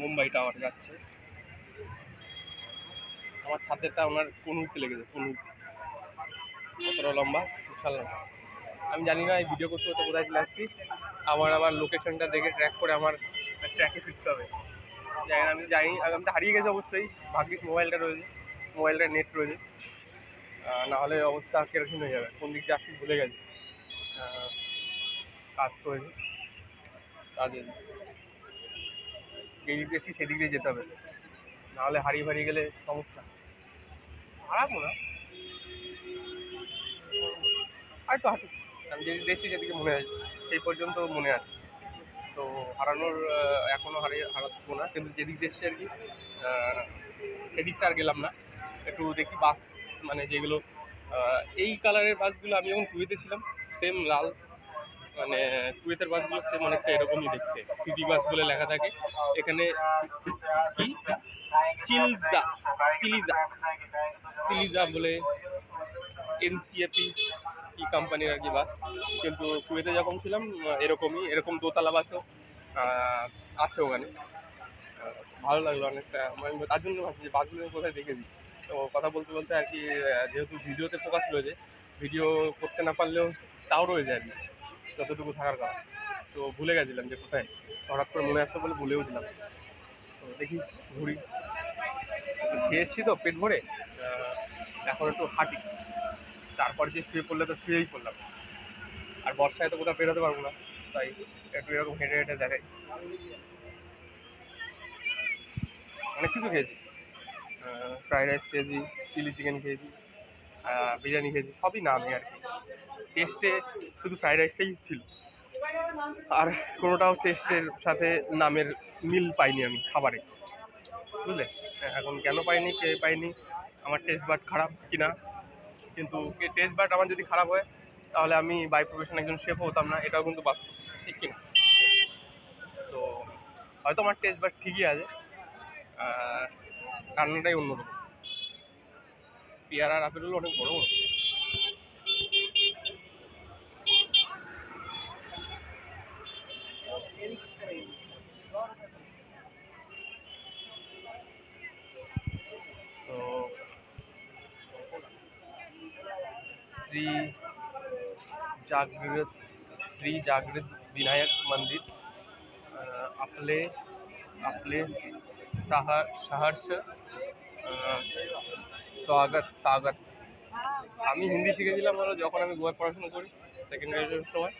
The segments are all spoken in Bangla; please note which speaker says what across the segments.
Speaker 1: মুম্বাই টাওয়ার যাচ্ছে। আমার ছাদেরটা ওনার কনুতে লেগেছে কনুতে কতটা লম্বা? বিশাল লম্বা আমি জানি না এই ভিডিও করতে করতে কোথায় চলে যাচ্ছি আমার আবার লোকেশনটা দেখে ট্র্যাক করে আমার ট্র্যাকে ফিরতে হবে। জানি না, আমি জানি আমি তো হারিয়ে গেছি অবশ্যই। ভাগ্যিস মোবাইলটা রয়েছে মোবাইলটা নেট রয়েছে। না হলে অবস্থা কেরোসিন হয়ে যাবে। কোন দিক দিয়ে আসছি ভুলে গেছি। কাজ তো হয়েছে কাজে যেদিক দিয়ে সেদিক দিয়ে যেতে হবে। নাহলে হারিয়ে ফারিয়ে গেলে সমস্যা। খারাপ না। আর তো হাঁটু আমি যেদিক এসছি সেদিকে মনে আছে। সেই পর্যন্ত মনে আছে। তো হারানোর আহ, এখনও হারিয়ে হারাবো না। কিন্তু যেদিক এসছি আর কি সেদিকটা আর গেলাম না। একটু দেখি বাস মানে যেগুলো এই কালারের বাসগুলো আমি যখন কুয়েতে ছিলাম সেম লাল। মানে কুয়েতের বাসগুলো সেম অনেকটা এরকমই দেখতে। সিটি বাস বলে লেখা থাকে। এখানে কি? চিলজা। চিলিজা। চিলিজা বলে এনসিএপি কি কোম্পানির আর কি বাস। কিন্তু কুয়েতে যখন ছিলাম, এরকমই, এরকম দোতলা বাসও আছে ওখানে। ভালো লাগল অনেকটা। মানে তার জন্য ভাবছি যে বাসগুলো কোথায় দেখেছি তো কথা বলতে বলতে আর কি যেহেতু ভিডিওতে ফোকাস রয়েছে ভিডিও করতে না পারলেও তাও রয়ে যায় আর কি। যতটুকু থাকার কথা। তো ভুলে গেছিলাম যে কোথায়। হঠাৎ করে মনে আসছে বলে ভুলেও ছিলাম তো দেখি ঘুরি। খেয়ে তো পেট ভরে। এখন একটু হাঁটি। তারপর যে শুয়ে পড়লে তো শুয়েই পড়লাম। আর বর্ষায় তো কোথাও বেরোতে পারব না। তাই একটু এরকম হেঁটে হেঁটে দেখাই। অনেক কিছু খেয়েছি। ফ্রাইড রাইস খেয়েছি, চিলি চিকেন খেয়েছি বিরিয়ানি খেয়েছি, সবই নামই আর কি। টেস্টে শুধু ফ্রাইড রাইসটাই ছিল। আর কোনোটাও টেস্টের সাথে নামের মিল পাইনি আমি খাবারে। বুঝলে? এখন কেন পাইনি, কে পাইনি? আমার টেস্ট বাট খারাপ কিনা? কিন্তু টেস্ট বাট আমার যদি খারাপ হয়, তাহলে আমি বাই প্রফেশন একজন শেফ হতাম না, এটাও কিন্তু বাস্তব, ঠিক কিনা? তো হয়তো আমার টেস্ট বাট ঠিকই আছে। রান্নাটাই অন্যরকম। পেয়ারা আর আপেলগুলো অনেক বড় বড়। श्री जागृत श्री जागृत विनायक मंदिर अं, आपले आपले सहा सहर्ष अं, स्वागत स्वागत আমি হিন্দি শিখেছিলাম হলো যখন আমি গোয়ায় পড়াশোনা করি সেকেন্ড গ্রাজুয়েশনের সময়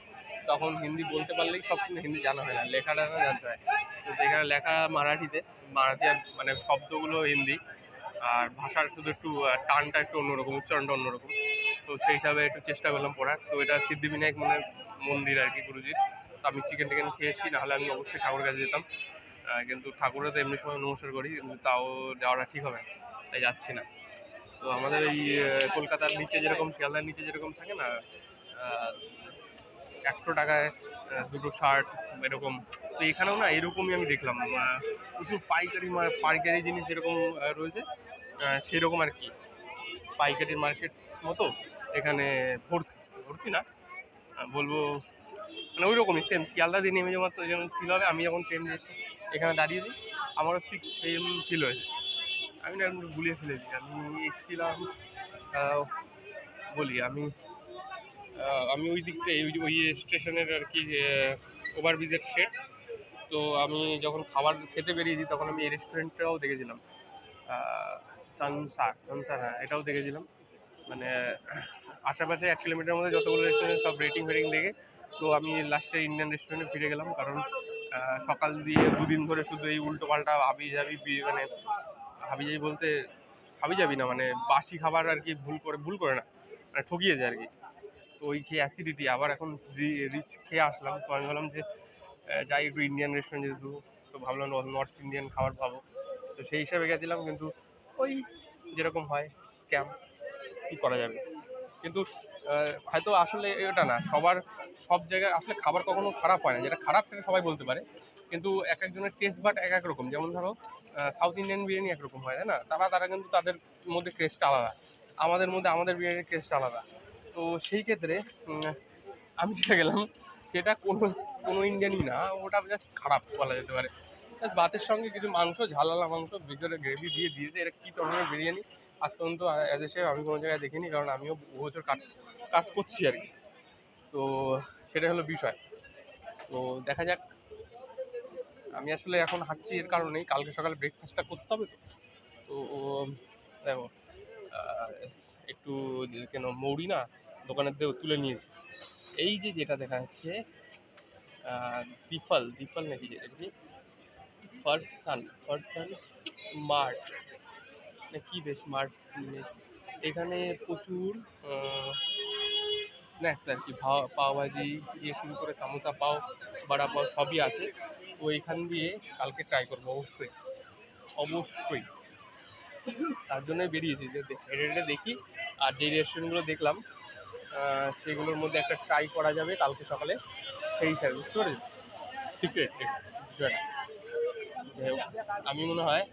Speaker 1: তখন হিন্দি বলতে পারলেই সব কিন্তু হিন্দি জানা হয় না লেখাটা না জানতে হয় তো এখানে লেখা মারাঠিতে মারাঠি আর মানে শব্দগুলো হিন্দি আর ভাষার শুধু একটু আহ, টানটা একটু অন্যরকম উচ্চারণটা অন্যরকম তো সেই হিসাবে একটু চেষ্টা করলাম পড়ার। তো এটা সিদ্ধিবিনায়ক মানে মন্দির আর কি গুরুজির। তো আমি চিকেন টিকেন খেয়েছি, নাহলে আমি অবশ্যই ঠাকুরের কাছে যেতাম। কিন্তু ঠাকুরে তো এমনি সময় নমস্কার করি, কিন্তু তাও যাওয়াটা ঠিক হবে তাই যাচ্ছি না। তো আমাদের এই কলকাতার নিচে যেরকম, শিয়ালদার নিচে যেরকম থাকে না একশো টাকায় দুটো শার্ট এরকম। তো এখানেও না এরকমই আমি দেখলাম প্রচুর পাইকারি পাইকারি জিনিস যেরকম রয়েছে সেরকম আর কি। পাইকারি মার্কেট মতো। এখানে ভর্তি ভর্তি না বলব মানে ওই রকমই সেম শিয়ালদা দিয়ে নেমে যাওয়ার তো যেমন ফিল হবে, আমি যখন ট্রেন এসে এখানে দাঁড়িয়ে দিই, আমারও ঠিক সেম ফিল হয়েছে। আমি না একটু গুলিয়ে ফেলেছি, আমি এসেছিলাম বলি আমি আমি ওই দিকটা ওই ওই স্টেশনের আর কি ওভারব্রিজের সেট তো আমি যখন খাবার খেতে বেরিয়েছি তখন আমি এই রেস্টুরেন্টটাও দেখেছিলাম সানসার সানসার হ্যাঁ এটাও দেখেছিলাম। মানে আশেপাশে এক কিলোমিটার মধ্যে যতগুলো রেস্টুরেন্ট সব রেটিং ফেটিং দেখে তো আমি লাস্টে ইন্ডিয়ান রেস্টুরেন্টে ফিরে গেলাম। কারণ সকাল দিয়ে দুদিন ধরে শুধু এই উল্টো পাল্টা হাবি জাবি বি- মানে হাবি জাবি বলতে হাবি যাবি না মানে বাসি খাবার আর কি ভুল করে ভুল করে না মানে ঠকিয়ে যায় আর কি। তো ওই খেয়ে অ্যাসিডিটি আবার এখন রিচ খেয়ে আসলাম। তো আমি ভাবলাম যে যাই একটু ইন্ডিয়ান রেস্টুরেন্ট যেহেতু তো ভাবলাম নর্থ ইন্ডিয়ান খাবার খাব তো সেই হিসাবে গেছিলাম, কিন্তু ওই যেরকম হয় স্ক্যাম কী করা যাবে? কিন্তু হয়তো আসলে এটা না, সবার, সব জায়গায় আসলে খাবার কখনো খারাপ হয় না। যেটা খারাপ সেটা সবাই বলতে পারে। কিন্তু এক একজনের টেস্ট বাট এক এক রকম। যেমন ধরো সাউথ ইন্ডিয়ান বিরিয়ানি একরকম হয়, তাই না? তারা তারা কিন্তু তাদের মধ্যে টেস্ট আলাদা। আমাদের মধ্যে, আমাদের বিরিয়ানির টেস্ট আলাদা। তো সেই ক্ষেত্রে আমি যেটা গেলাম, সেটা কোনো কোনো ইন্ডিয়ানই না। ওটা জাস্ট খারাপ বলা যেতে পারে। Just ভাতের সঙ্গে কিছু মাংস ঝালালা মাংস, ভিতরে গ্রেভি দিয়ে দিয়েছে এটা কী ধরনের বিরিয়ানি? আজ পর্যন্ত অ্যাজ এ আমি কোনো জায়গায় দেখিনি কারণ আমিও বহু বছর কাজ কাজ করছি আর কি। তো সেটা হলো বিষয়। তো দেখা যাক। আমি আসলে এখন হাঁটছি এর কারণেই কালকে সকালে ব্রেকফাস্টটা করতে হবে তো। তো দেখো একটু কেন মৌরি না দোকানের দিয়ে তুলে নিয়েছি। এই যে যেটা দেখা যাচ্ছে আহ, দিফল দিফল নাকি যেটা কি? ফারসান ফারসান মার্ট। কি বেশ মার্ট এখানে প্রচুর স্ন্যাক্স আর কি পাওভাজি দিয়ে শুরু করে সামোসা পাও, বড়া পাও সবই আছে। তো এখান দিয়ে কালকে ট্রাই করব, অবশ্যই। অবশ্যই। তার জন্যই বেরিয়েছি, যে হেঁটে হেঁটে দেখি। আর যেই রেস্টুরেন্টগুলো দেখলাম সেগুলোর মধ্যে একটা ট্রাই করা যাবে কালকে সকালে। সেই হিসাবে বুঝতে পেরেছি সিক্রেট বিষয়টা আমি মনে হয়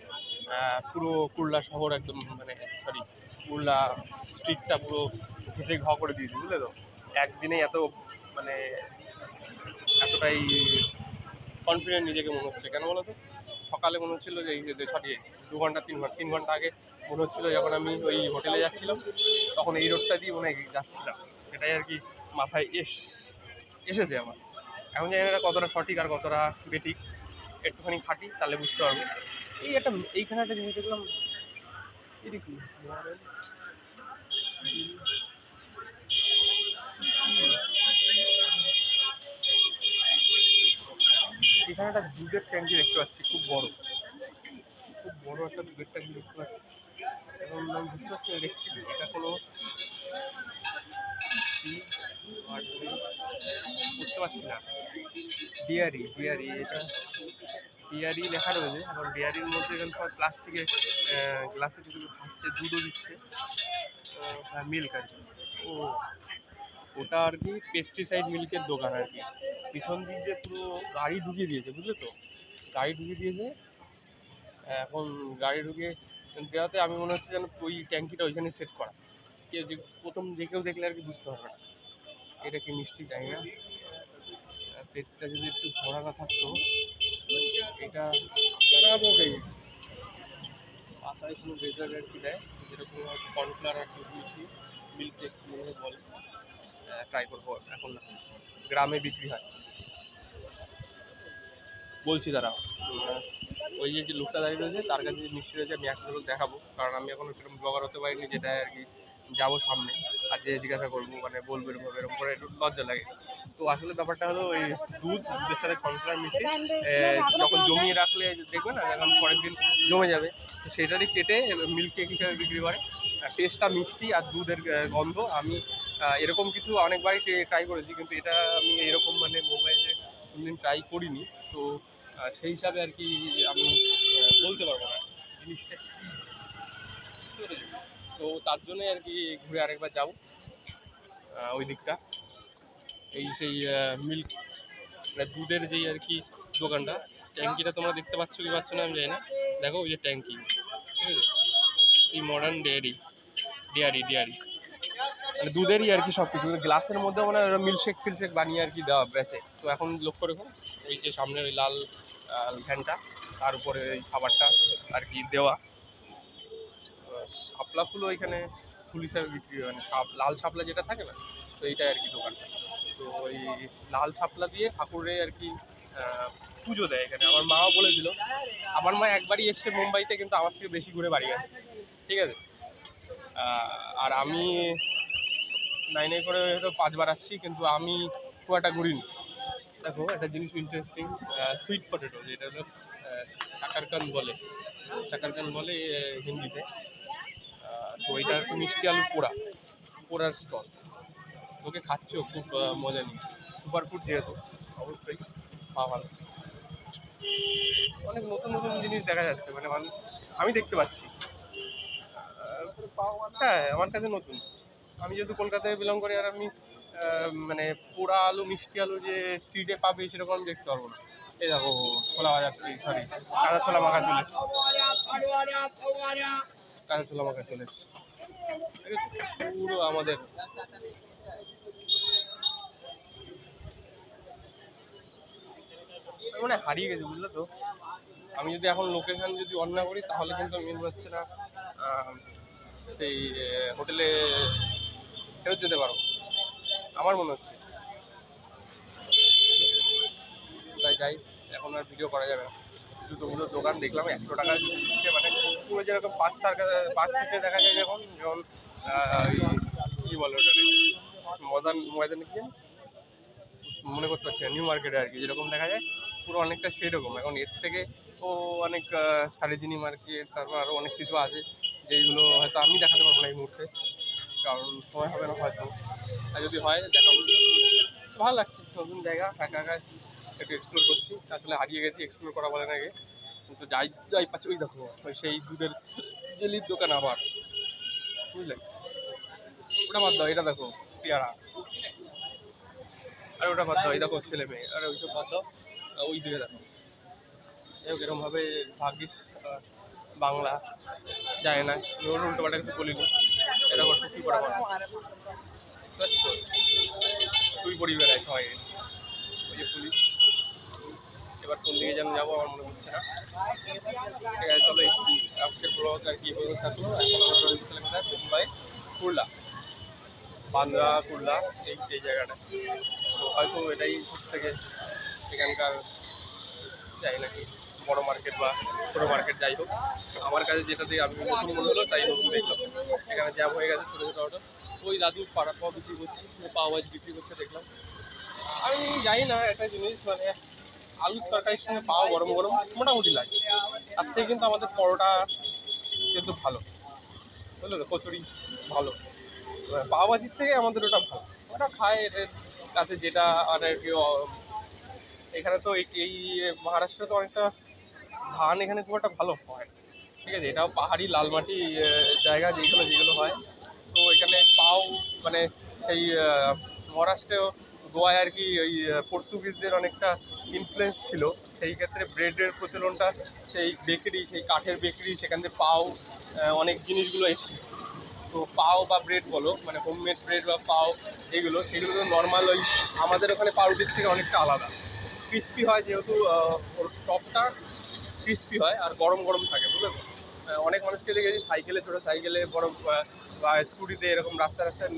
Speaker 1: পুরো কুরলা শহর একদম মানে সরি কুরলা স্ট্রিটটা পুরো ঘেটে ঘ করে দিয়েছি, বুঝলে তো? একদিনে এত মানে এতটাই কনফিডেন্ট নিজেকে মনে হচ্ছে। কেন বলো তো? সকালে মনে হচ্ছিল যে এই সরি দু ঘণ্টা, তিন ঘণ্টা তিন ঘণ্টা আগে মনে হচ্ছিল যখন আমি ওই হোটেলে যাচ্ছিলাম, তখন এই রোডটা দিয়ে মনে হয় যাচ্ছিলাম। এটাই আর কি মাথায় এস, এসেছে আমার। এখন জানি না কতটা সঠিক আর কতটা বেঠিক। একটুখানি খাটি, তাহলে বুঝতে পারব। এই একটা এইখানে একটা জিনিস দেখলাম এখানে একটা দুধের ট্যাঙ্কি দেখতে পাচ্ছি, খুব বড়। খুব বড় একটা দুধের ট্যাঙ্কি দেখতে পাচ্ছি। এখন আমি বুঝতে পারছি দেখছি এটা কোনো বুঝতে পারছি না। ডিয়ারি ডিয়ারি এটা ডিয়ারি লেখা রয়েছে। এখন ডিয়ারির মধ্যে এখানে সব প্লাস্টিকে গ্লাসে কিছু খাচ্ছে দুধও দিচ্ছে। আহ, হ্যাঁ মিল্ক আর কি। ও ওটা আর কি পেস্টিসাইড মিল্কের দোকান আর কি। পিছন দিক দিয়ে পুরো গাড়ি ঢুকিয়ে দিয়েছে বুঝলে তো? গাড়ি ঢুকিয়ে দিয়েছে। এখন গাড়ি ঢুকে দেওয়াতে আমি মনে হচ্ছে যেন ওই ট্যাঙ্কিটা ওইখানে সেট করা। কেউ যে প্রথম যে কেউ দেখলে আর কি বুঝতে পারবে না। এটা কি মিষ্টি জানি না। পেটটা যদি একটু ভরা না থাকতো। এটা খারাপ হবে পাতায় কোনো ডেজার্ট আর কি দেয়? যেরকম কর্নফ্লাওয়ার আর কি মিল্ক কেক মনে বলে। ট্রাই করব এখন। না গ্রামে বিক্রি হয়। বলছি দাঁড়া ওই যে লোকটা দাঁড়িয়ে রয়েছে, তার কাছে মিষ্টি রয়েছে, আমি একটা দেখাবো। কারণ আমি এখনও সেরকম ব্লগার হতে পারিনি যেটা আর কি যাব সামনে, আর যে জিজ্ঞাসা করব মানে বলব এরকম এরকম করে একটু লজ্জা লাগে। তো আসলে ব্যাপারটা হলো ওই দুধ, দুধের সাথে কর্নফ্লাওয়ার মিশিয়ে যখন জমিয়ে রাখলে দেখবে না যখন পরের দিন জমে যাবে। তো সেটারই কেটে মিল্ক কেক হিসেবে বিক্রি করে। টেস্টটা মিষ্টি আর দুধের গন্ধ, আমি এরকম কিছু অনেকবারই ট্রাই করেছি, কিন্তু এটা আমি এরকম মানে মোবাইলে কোনদিন ট্রাই করিনি। তো সেই হিসাবে আর কি আমি বলতে পারব না জিনিসটা। কী? তো তার জন্যই আর কি ঘুরে আরেকবার যাব ওই দিকটা। এই সেই মিল্ক মানে দুধের যেই আর কি দোকানটা, ট্যাঙ্কিটা তোমরা দেখতে পাচ্ছ কি পাচ্ছ না আমি জানি না। দেখো ওই যে ট্যাঙ্কি, ঠিক আছে? এই মডার্ন ডেয়ারি ডেয়ারি ডেয়ারি মানে দুধেরই আর কি সব কিছু গ্লাসের মধ্যে মানে ওরা মিল্কশেক ফিলশেক বানিয়ে আর কি দেওয়া, বেচে। তো এখন লক্ষ্য রেখো ওই যে সামনের ওই লাল ভ্যানটা তার উপরে ওই খাবারটা আর কি দেওয়া। শাপলা ফুলও এখানে ফুল হিসাবে বিক্রি হয় মানে শাপ লাল শাপলা যেটা থাকে না, তো এইটাই আর কি দোকানটা। তো ওই লাল শাপলা দিয়ে ঠাকুরে আর কি পুজো দেয় এখানে। আমার মাও বলেছিল, আমার মা একবারই এসছে মুম্বাইতে, কিন্তু আমার থেকে বেশি ঘুরে বাড়ি গেছে। ঠিক আছে? আর আমি নাইনে করে হয়তো পাঁচবার আসছি, কিন্তু আমি খুব একটা ঘুরিনি। দেখো, একটা জিনিস ইন্টারেস্টিং সুইট পটেটো যেটা হলো শাকারকান বলে। শাকারকান বলে হিন্দিতে। তো এটা মিষ্টি আলু পোড়া, পোড়ার স্টল ওকে খাচ্ছ খুব মজা নিয়ে সুপার ফুড যেহেতু, অবশ্যই খাওয়া ভালো। অনেক নতুন নতুন জিনিস দেখা যাচ্ছে মানে আমি দেখতে পাচ্ছি। হ্যাঁ আমার কাছে নতুন। আমি যেহেতু কলকাতায় বিলং করি, আর আমি মানে পোড়া আলু, মিষ্টি আলু যে স্ট্রিটে পাবে, সেরকম আমি দেখতে পারব না। এই দেখো, ছোলা ভাজা সরি কাঁচা ছোলা মাখা চলে। ছোলা মাখা চলে পুরো আমাদের। মানে হারিয়ে গেছে, বুঝলে তো? আমি যদি এখন লোকেশন যদি অন্য করি, তাহলে কিন্তু মেন হচ্ছে না সেই হোটেলে ফেরত যেতে পারব। আমার মনে হচ্ছে। তাই যাই, এখন আর ভিডিও করা যাবে না। জুতোগুলো দোকান দেখলাম, একশো টাকা মানে পুরো যেরকম পাঁচ সার্কা পাঁচ সিটে দেখা যায় যখন ওই কী বলে ওটা ময়দান ময়দান কি মনে করতে পারছি নিউ মার্কেটে আর কি, যেরকম দেখা যায়, পুরো অনেকটা সেরকম এখন এর থেকে তো অনেক সারেজিনি মার্কেট, তারপর আরও অনেক কিছু আছে, যেইগুলো হয়তো আমি দেখাতে পারব না এই মুহূর্তে, কারণ সময় হবে না হয়তো। আর যদি হয়, দেখাবো। ভালো লাগছে, নতুন জায়গা, একা একা একটু এক্সপ্লোর করছি আসলে হারিয়ে গেছি এক্সপ্লোর করা বলে না আগে। কিন্তু যাই যাই পাচ্ছি, ওই দেখো, ওই সেই দুধের জেলির দোকান আবার। বুঝলে? ওটা বাদ দাও, এটা দেখো, পেয়ারা। আর ওটা বাদ দাও, এই দেখো, ছেলে মেয়ে। আর ওইসব বাদ দাও ওই দিকে দেখো। যাই এরকমভাবে ভাগ্যিস বাংলা যায় না। ওর উল্টো পাল্টা কিছু বলিনি। পারব বুঝতে পারছ? তুই পড়ি বেড়ায় সবাই ওই যে পুলিশ। যেন যাব, আমার মনে হচ্ছে না। ঠিক আছে, চলো আজকের ব্লগ আর কি বলতে মুম্বাই কুর্লা বান্দ্রা কুর্লা এই এই জায়গাটা। তো হয়তো এটাই সব থেকে এখানকার, যাই নাকি, বড় মার্কেট বা ছোটো মার্কেট যাই হোক। আমার কাছে যেটা দিয়ে আমি নতুন মনে হলো, তাই নতুন দেখলাম। এখানে জ্যাম হয়ে গেছে ছোটো ছোটো অটো ওই দাদু পাড়া পাওয়া বিক্রি করছে পাওয়া বিক্রি করছে দেখলাম। আমি জানি না, একটা জিনিস মানে আলুর তরকারির সঙ্গে পাওয়া গরম গরম মোটামুটি লাগে। তার থেকে কিন্তু আমাদের পরোটা কিন্তু ভালো। বুঝলো তো? কচুরি ভালো। পাওভাজির থেকে আমাদের ওটা ভালো। ওটা খায় এদের কাছে যেটা আর কি এখানে তো এই মহারাষ্ট্রে তো অনেকটা ধান এখানে খুব একটা ভালো হয়। ঠিক আছে? এটাও পাহাড়ি লাল মাটি জায়গা যেগুলো যেগুলো হয়। তো এখানে পাও মানে সেই মহারাষ্ট্রেও গোয়ায় আর কি ওই পর্তুগিজদের অনেকটা ইনফ্লুয়েন্স ছিল সেই ক্ষেত্রে ব্রেডের প্রচলনটা সেই বেকারি সেই কাঠের বেকারি সেখান থেকে পাও অনেক জিনিসগুলো এসছে। তো পাও বা ব্রেড বলো মানে হোমমেড ব্রেড বা পাও এগুলো সেগুলো তো নর্মাল ওই আমাদের ওখানে পাউরুটির থেকে অনেকটা আলাদা। ক্রিস্পি হয় যেহেতু ওর টপটা ক্রিস্পি হয় আর গরম গরম থাকে বুঝলে তো? আহ, অনেক মানুষকে দেখেছি সাইকেলে ছোটো সাইকেলে বড় বা স্কুটিতে এরকম রাস্তা রাস্তায়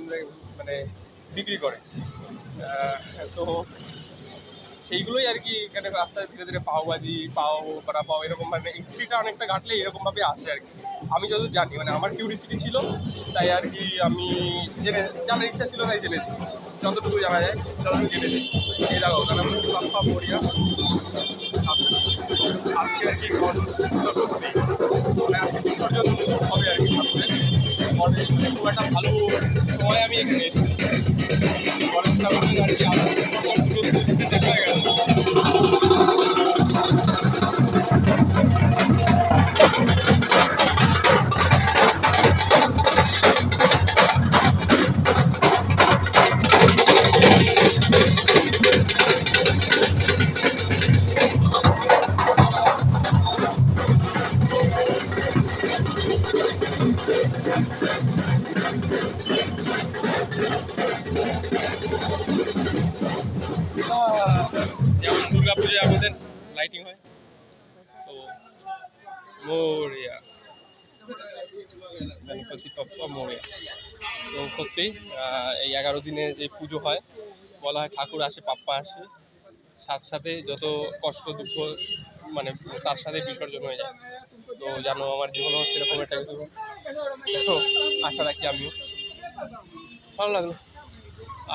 Speaker 1: মানে বিক্রি করে। তো সেইগুলোই আর কি এখানে রাস্তায় ধীরে ধীরে পাও ভাজি পাও বড়া পাও এরকম মানে হিস্ট্রিটা অনেকটা ঘাটলে এরকমভাবে আসে আর কি আমি যতদূর জানি মানে আমার কিউরিসিটি ছিল তাই আর কি আমি জেনে জানার ইচ্ছা ছিল তাই জেনেছি যতটুকু জানা যায় ততটুকু জেনেছি এই দেখো কারণ আমি পাপ্পা মরিয়া আজকে আর কি মানে আজকে বিসর্জন হবে আর কি ঠাকুরের খুব একটা ভালো সময় আমি এখানে এসেছি গণেশ ঠাকুরের আর কি মোরিয়া গণপতি বাপ্পা মোরিয়া তো সত্যি এই এগারো দিনে যে পুজো হয়, বলা হয় ঠাকুর আসে, পাপ্পা আসে, সাথে সাথে যত কষ্ট, দুঃখ মানে তার সাথে বিসর্জন হয়ে যায়। তো জানো, আমার জীবনেও সেরকম একটা কিছু। আশা রাখি আমিও। ভালো লাগল।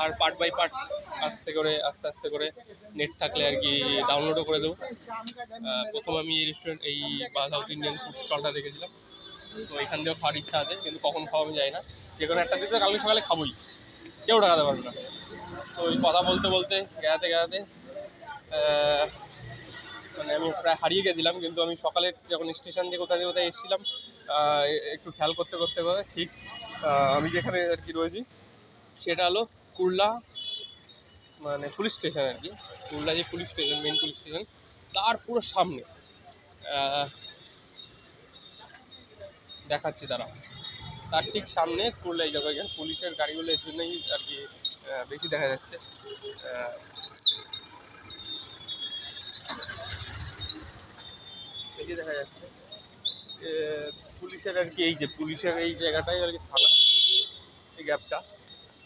Speaker 1: আর পার্ট বাই পার্ট আস্তে করে, আস্তে আস্তে করে নেট থাকলে আর কি ডাউনলোডও করে দেবো। প্রথম আমি এই রেস্টুরেন্ট এই সাউথ ইন্ডিয়ান ফুড স্টলটা দেখেছিলাম। তো এখান থেকেও খাওয়ার ইচ্ছা আছে, কিন্তু কখন খাওয়া আমি যাই না। যে কোনো একটা দিতে কালকে সকালে খাবোই। কেউ টাকাতে পারবে না। তো ওই কথা বলতে বলতে গেড়াতে গেড়াতে মানে আমি প্রায় হারিয়ে গেছিলাম, কিন্তু আমি সকালে যখন স্টেশন দিয়ে কোথায় কোথায় এসেছিলাম একটু খেয়াল করতে করতে করে, ঠিক আমি যেখানে আর কি রয়েছি, সেটা হলো কুর্লা মানে পুলিশ স্টেশন আর কি। কুর্লা যে police station main police station তার পুরো সামনে। দেখাচ্ছি তারা তার ঠিক সামনে কুর্লা এই জায়গায় পুলিশের গাড়িগুলো এর জন্যই আর কি বেশি দেখা যাচ্ছে। যে দেখা যাচ্ছে পুলিশের আর কি এই যে, পুলিশের এই জায়গাটাই আর কি থানা, এই গ্যাপটা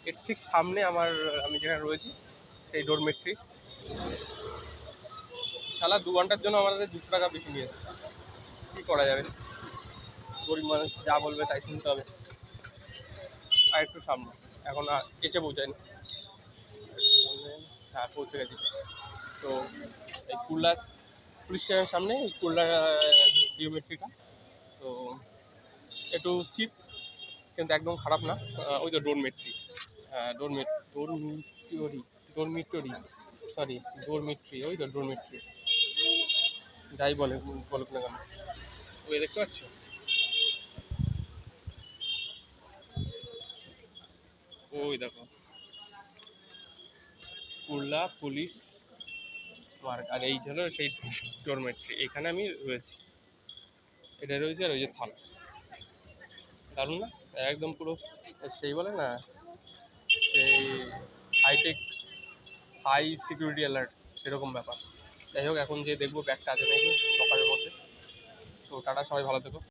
Speaker 1: এর ঠিক সামনে আমার, আমি যেখানে রয়েছি, সেই ডোরমেট্রি শালা দু ঘণ্টার জন্য আমাদের দুশো টাকা বেশি নিয়েছে। কী করা যাবে? গরিব মানুষ যা বলবে তাই শুনতে হবে। আর একটু সামনে। এখন আর এসে পৌঁছায়নি। হ্যাঁ পৌঁছে গেছি। তো এই কুল্লা, পুলিশ স্টেশনের সামনে এই কুল্লা বিওমেট্রিটা তো একটু চিপ, কিন্তু একদম খারাপ না। ওই তো ডোরমেট্রি ডোরমেট ডোরমিটরি ডোরমিটরি সরি ডোরমিট্রি ওই তো ডোরমিট্রি যাই বলে, বলুক না কেন। ওই দেখতে পাচ্ছ? ওই দেখো। কুল্লা, পুলিশ, মার্ক আর এই হলো সেই ডোরমেট্রি এখানে আমি রয়েছি। এটা রয়েছে আর ওই যে থানা। দারুণ না? একদম পুরো সেই বলে না? হাইটেক, হাই সিকিউরিটি অ্যালার্ট, সেরকম ব্যাপার। যাই হোক, এখন যে দেখব ব্যাগটা আছে নাকি সকালের মধ্যে। সো টাটা, সবাই ভালো থেকো।